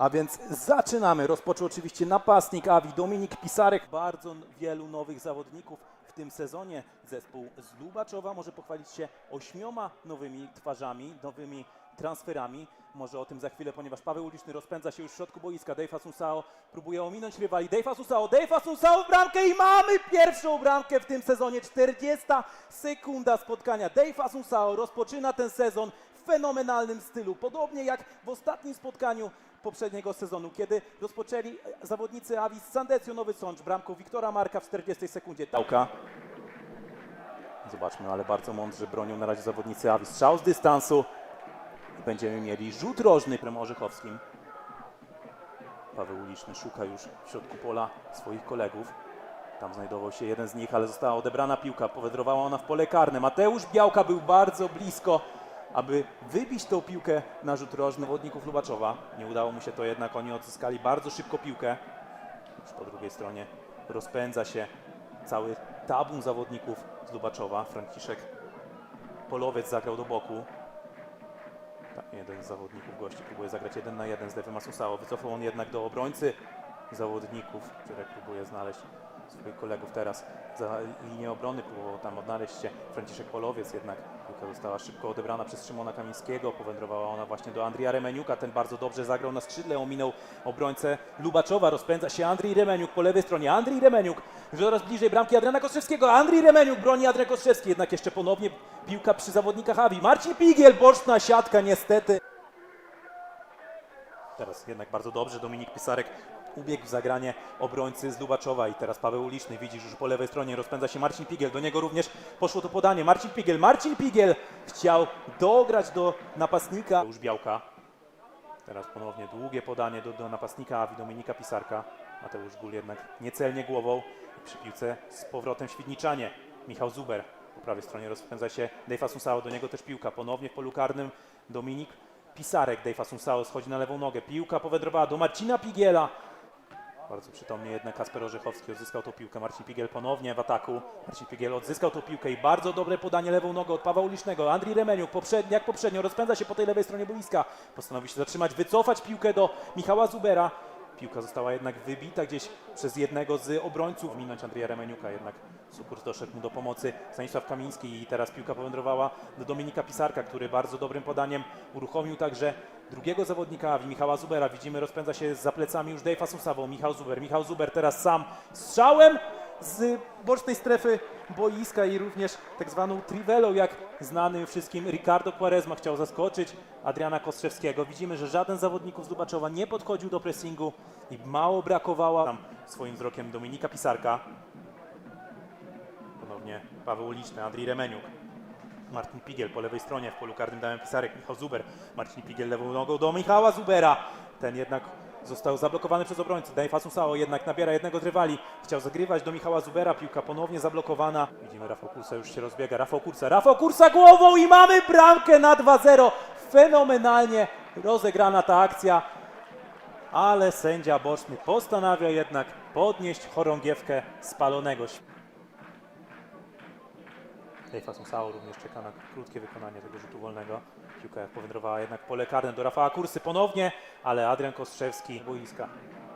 A więc zaczynamy. Rozpoczął oczywiście napastnik Awi, Dominik Pisarek. Bardzo wielu nowych zawodników w tym sezonie. Zespół z Lubaczowa może pochwalić się ośmioma nowymi twarzami, nowymi transferami. Może o tym za chwilę, ponieważ Paweł Uliczny rozpędza się już w środku boiska. Dave Asunsao próbuje ominąć rywali. Dave Asunsao, Dave Asunsao w bramkę i mamy pierwszą bramkę w tym sezonie. 40 sekunda spotkania. Dave Asunsao rozpoczyna ten sezon w fenomenalnym stylu. Podobnie jak w ostatnim spotkaniu poprzedniego sezonu, kiedy rozpoczęli zawodnicy Avis Sandecjo Nowy Sącz bramką Wiktora Marka w 40 sekundzie. Dałka. Zobaczmy, ale bardzo mądrze bronią na razie zawodnicy Avis. Strzał z dystansu. Będziemy mieli rzut rożny prem Orzechowskim. Paweł Uliczny szuka już w środku pola swoich kolegów. Tam znajdował się jeden z nich, ale została odebrana piłka. Powędrowała ona w pole karne. Mateusz Białka był bardzo blisko, aby wybić tą piłkę na rzut rożny zawodników Lubaczowa. Nie udało mu się to jednak, oni odzyskali bardzo szybko piłkę. Już po drugiej stronie rozpędza się cały tabun zawodników z Lubaczowa. Franciszek Polowiec zagrał do boku. Tak, jeden z zawodników gości próbuje zagrać jeden na jeden z Devem Asusało. Wycofał on jednak do obrońcy zawodników, który próbuje znaleźć swoich kolegów teraz za linię obrony. Próbował tam odnaleźć się Franciszek Polowiec, jednak piłka została szybko odebrana przez Szymona Kamińskiego. Powędrowała ona właśnie do Andrija Remeniuka. Ten bardzo dobrze zagrał na skrzydle, ominął obrońcę Lubaczowa. Rozpędza się Andrii Remeniuk po lewej stronie. Andrii Remeniuk już coraz bliżej bramki Adriana Kostrzewskiego. Andrii Remeniuk broni Adrian Kostrzewski, jednak jeszcze ponownie piłka przy zawodnikach Awi. Marcin Pigiel, boczna siatka niestety. Teraz jednak bardzo dobrze Dominik Pisarek ubiegł w zagranie obrońcy z Lubaczowa i teraz Paweł Uliczny widzisz już po lewej stronie rozpędza się Marcin Pigiel, do niego również poszło to podanie, Marcin Pigiel, Marcin Pigiel chciał dograć do napastnika już Białka. Teraz ponownie długie podanie do, do napastnika Awi Dominika Pisarka. Mateusz Gul jednak niecelnie głową przy piłce z powrotem Świdniczanie. Michał Zuber po prawej stronie rozpędza się Dave Asunsao, do niego też piłka. Ponownie w polu karnym Dominik Pisarek. Dave Asunsao schodzi na lewą nogę. Piłka powędrowała do Marcina Pigiela. Bardzo przytomnie jednak Kasper Orzechowski odzyskał tą piłkę. Marcin Pigiel ponownie w ataku. Marcin Pigiel odzyskał tą piłkę i bardzo dobre podanie lewą nogą od Pawła Ulicznego. Andrii Remeniuk poprzedni, jak poprzednio rozpędza się po tej lewej stronie boiska. Postanowi się zatrzymać, wycofać piłkę do Michała Zubera. Piłka została jednak wybita gdzieś przez jednego z obrońców. Minąć Andrija Remeniuka, jednak Sukurs doszedł mu do pomocy. Stanisław Kamiński i teraz piłka powędrowała do Dominika Pisarka, który bardzo dobrym podaniem uruchomił także drugiego zawodnika, Michała Zubera. Widzimy, rozpędza się za plecami już Dave'a Susawo. Michał Zuber. Michał Zuber teraz sam strzałem z bocznej strefy boiska i również tak zwaną trivelą, jak znany wszystkim Ricardo Quaresma chciał zaskoczyć Adriana Kostrzewskiego. Widzimy, że żaden zawodników z Lubaczowa nie podchodził do pressingu i mało brakowało tam swoim wzrokiem Dominika Pisarka. Ponownie Paweł Uliczny, Andrii Remeniuk. Martin Pigiel po lewej stronie, w polu karnym dałem Pisarek, Michał Zuber. Marcin Pigiel lewą nogą do Michała Zubera. Ten jednak został zablokowany przez obrońcę. Dave Asunsao jednak nabiera jednego z rywali. Chciał zagrywać do Michała Zubera, piłka ponownie zablokowana. Widzimy Rafał Kursa już się rozbiega. Rafał Kursa, Rafał Kursa głową i mamy bramkę na 2-0. Fenomenalnie rozegrana ta akcja. Ale sędzia boczny postanawia jednak podnieść chorągiewkę spalonego. Dave Asunsao również czeka na krótkie wykonanie tego rzutu wolnego. Piłka powędrowała jednak pole karne do Rafała Kursy ponownie, ale Adrian Kostrzewski boiska.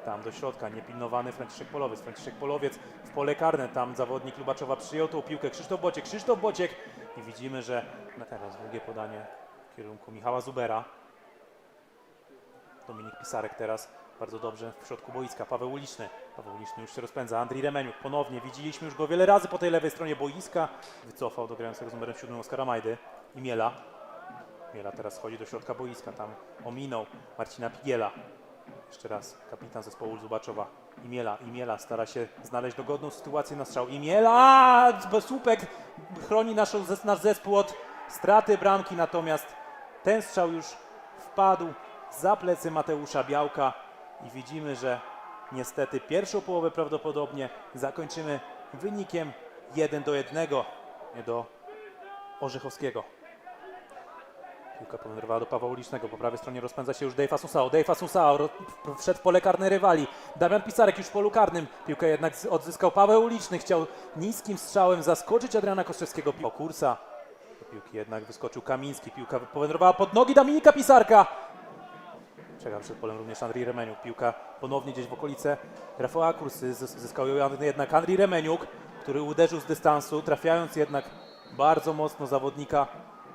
Tam do środka, niepilnowany Franciszek Polowiec. Franciszek Polowiec w pole karne, tam zawodnik Lubaczowa przyjął tą piłkę. Krzysztof Bociek, Krzysztof Bociek i widzimy, że na teraz długie podanie w kierunku Michała Zubera. Dominik Pisarek teraz bardzo dobrze w środku boiska. Paweł Uliczny. Paweł Uliczny już się rozpędza. Andrii Remeniuk ponownie. Widzieliśmy już go wiele razy po tej lewej stronie boiska. Wycofał do grającego z numerem 7 Oskara Majdy i Miela. Miela teraz schodzi do środka boiska. Tam ominął Marcina Pigiela. Jeszcze raz kapitan zespołu Zubaczowa. Imiela, Imiela stara się znaleźć dogodną sytuację na strzał. Imiela! Słupek chroni naszą, nasz zespół od straty bramki, natomiast ten strzał już wpadł za plecy Mateusza Białka i widzimy, że niestety pierwszą połowę prawdopodobnie zakończymy wynikiem 1 do 1 nie do Orzechowskiego. Piłka powędrowała do Pawła Ulicznego. Po prawej stronie rozpędza się już Dave Asunsao. Dave Asunsao ro- wszedł w pole karne rywali. Damian Pisarek już w polu karnym. Piłkę jednak odzyskał Paweł Uliczny. Chciał niskim strzałem zaskoczyć Adriana Kostrzewskiego. O kursa. Piłki jednak wyskoczył Kamiński. Piłka powędrowała pod nogi Dominika Pisarka. Czeka przed polem również Andrii Remeniuk. Piłka ponownie gdzieś w okolice Rafała Kursy. Zys- Zyskał ją jednak Andrii Remeniuk, który uderzył z dystansu, trafiając jednak bardzo mocno zawodnika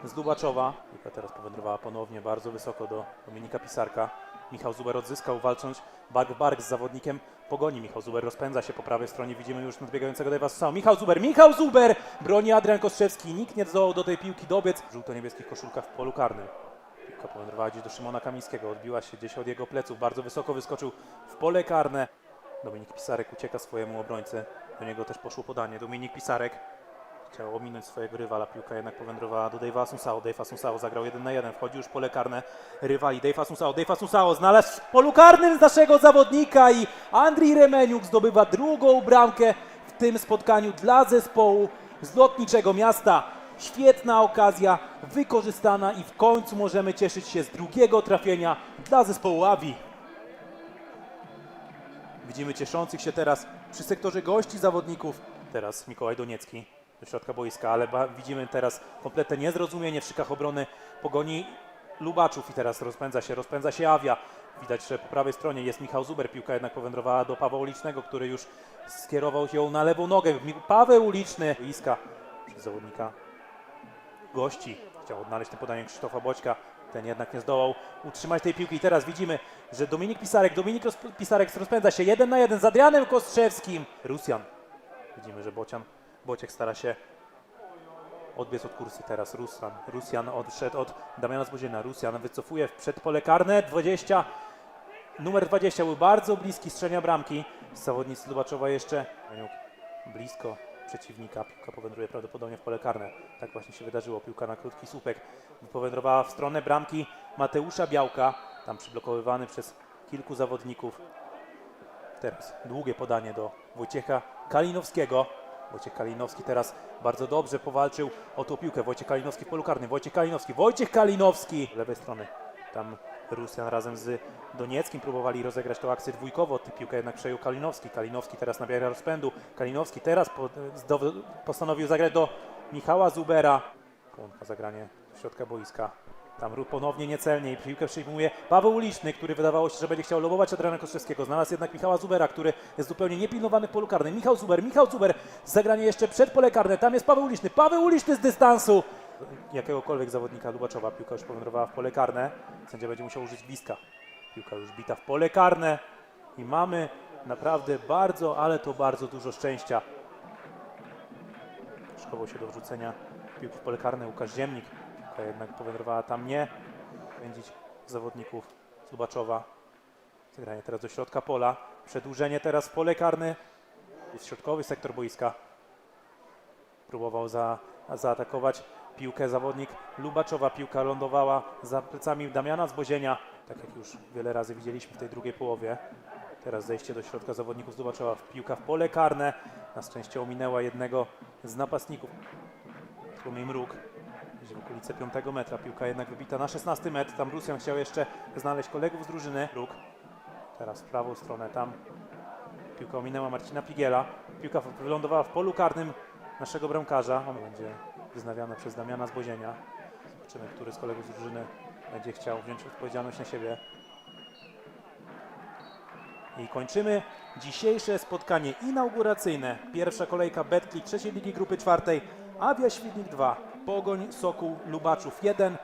z Lubaczowa. Piłka teraz powędrowała ponownie bardzo wysoko do Dominika Pisarka. Michał Zuber odzyskał, walcząc bark bark z zawodnikiem Pogoni. Michał Zuber rozpędza się po prawej stronie. Widzimy już nadbiegającego Dave'a Susao. Michał Zuber, Michał Zuber! Broni Adrian Kostrzewski. Nikt nie zdołał do tej piłki dobiec. Żółto-niebieskich koszulkach w polu karnym. Piłka powędrowała gdzieś do Szymona Kamińskiego. Odbiła się gdzieś od jego pleców. Bardzo wysoko wyskoczył w pole karne. Dominik Pisarek ucieka swojemu obrońcy. Do niego też poszło podanie. Dominik Pisarek chciał ominąć swojego rywala. Piłka jednak powędrowała do Dave'a Asunsao. Dave Asunsao zagrał 1 na 1. Wchodzi już pole karne rywali. Dave Asunsao. Dave Asunsao znalazł w polu karnym naszego zawodnika i Andrii Remeniuk zdobywa drugą bramkę w tym spotkaniu dla zespołu z lotniczego miasta. Świetna okazja wykorzystana i w końcu możemy cieszyć się z drugiego trafienia dla zespołu Awi. Widzimy cieszących się teraz przy sektorze gości zawodników. Teraz Mikołaj Doniecki do środka boiska, ale widzimy teraz kompletne niezrozumienie w szykach obrony pogoni Lubaczów i teraz rozpędza się, rozpędza się Awia. Widać, że po prawej stronie jest Michał Zuber, piłka jednak powędrowała do Pawła Ulicznego, który już skierował ją na lewą nogę. Paweł Uliczny, boiska zawodnika gości. Chciał odnaleźć tym podaniem Krzysztofa Boćka. Ten jednak nie zdołał utrzymać tej piłki. I teraz widzimy, że Dominik Pisarek, Dominik Pisarek rozpędza się jeden na jeden z Adrianem Kostrzewskim. Rusjan. Widzimy, że Bocian, Bociek stara się odbiec od kursy teraz. Rusjan, Rusjan odszedł od Damiana Zboziena. Rusjan wycofuje w przedpole karne. 20, numer 20 był bardzo bliski strzelenia bramki. Zawodnicy Lubaczowa jeszcze blisko przeciwnika. Piłka powędruje prawdopodobnie w pole karne. Tak właśnie się wydarzyło. Piłka na krótki słupek powędrowała w stronę bramki Mateusza Białka. Tam przyblokowywany przez kilku zawodników. Teraz długie podanie do Wojciecha Kalinowskiego. Wojciech Kalinowski teraz bardzo dobrze powalczył o tą piłkę. Wojciech Kalinowski w polu karnym. Wojciech Kalinowski, Wojciech Kalinowski! Z lewej strony tam Rusjan razem z Donieckim próbowali rozegrać tą akcję dwójkowo. Tę piłkę jednak przejął Kalinowski. Kalinowski teraz nabiera rozpędu. Kalinowski teraz postanowił zagrać do Michała Zubera. Połąka zagranie środka boiska. Tam ponownie niecelnie i piłkę przyjmuje Paweł Uliczny, który wydawało się, że będzie chciał lobować Adriana Kostrzewskiego. Znalazł jednak Michała Zubera, który jest zupełnie niepilnowany w polu karnym. Michał Zuber, Michał Zuber, zagranie jeszcze przed pole karne. Tam jest Paweł Uliczny. Paweł Uliczny z dystansu. Jakiegokolwiek zawodnika Lubaczowa. Piłka już powędrowała w pole karne. Sędzia będzie musiał użyć bliska. Piłka już bita w pole karne. I mamy naprawdę bardzo, ale to bardzo dużo szczęścia. Szykował się do wrzucenia piłki w pole karne Łukasz Ziemnik. Piłka jednak powędrowała tam nie. Pędzić zawodników z Lubaczowa. Zagranie teraz do środka pola. Przedłużenie teraz w pole karne. Jest środkowy sektor boiska. Próbował za, zaatakować piłkę zawodnik Lubaczowa. Piłka lądowała za plecami Damiana Zbozienia. Tak jak już wiele razy widzieliśmy w tej drugiej połowie. Teraz zejście do środka zawodników Lubaczowa. Piłka w pole karne. Na szczęście ominęła jednego z napastników. Tłumie Mruk. Gdzieś w okolice 5 metra. Piłka jednak wybita na 16 metr. Tam Rusjan chciał jeszcze znaleźć kolegów z drużyny. Mruk. Teraz w prawą stronę. Tam piłka ominęła Marcina Pigiela. Piłka wylądowała w polu karnym naszego bramkarza. On będzie wyznawiany przez Damiana Zbozienia. Zobaczymy, który z kolegów z drużyny będzie chciał wziąć odpowiedzialność na siebie. I kończymy dzisiejsze spotkanie inauguracyjne. Pierwsza kolejka Betclick trzeciej ligi grupy czwartej. Awia Świdnik 2, Pogoń Sokół Lubaczów 1.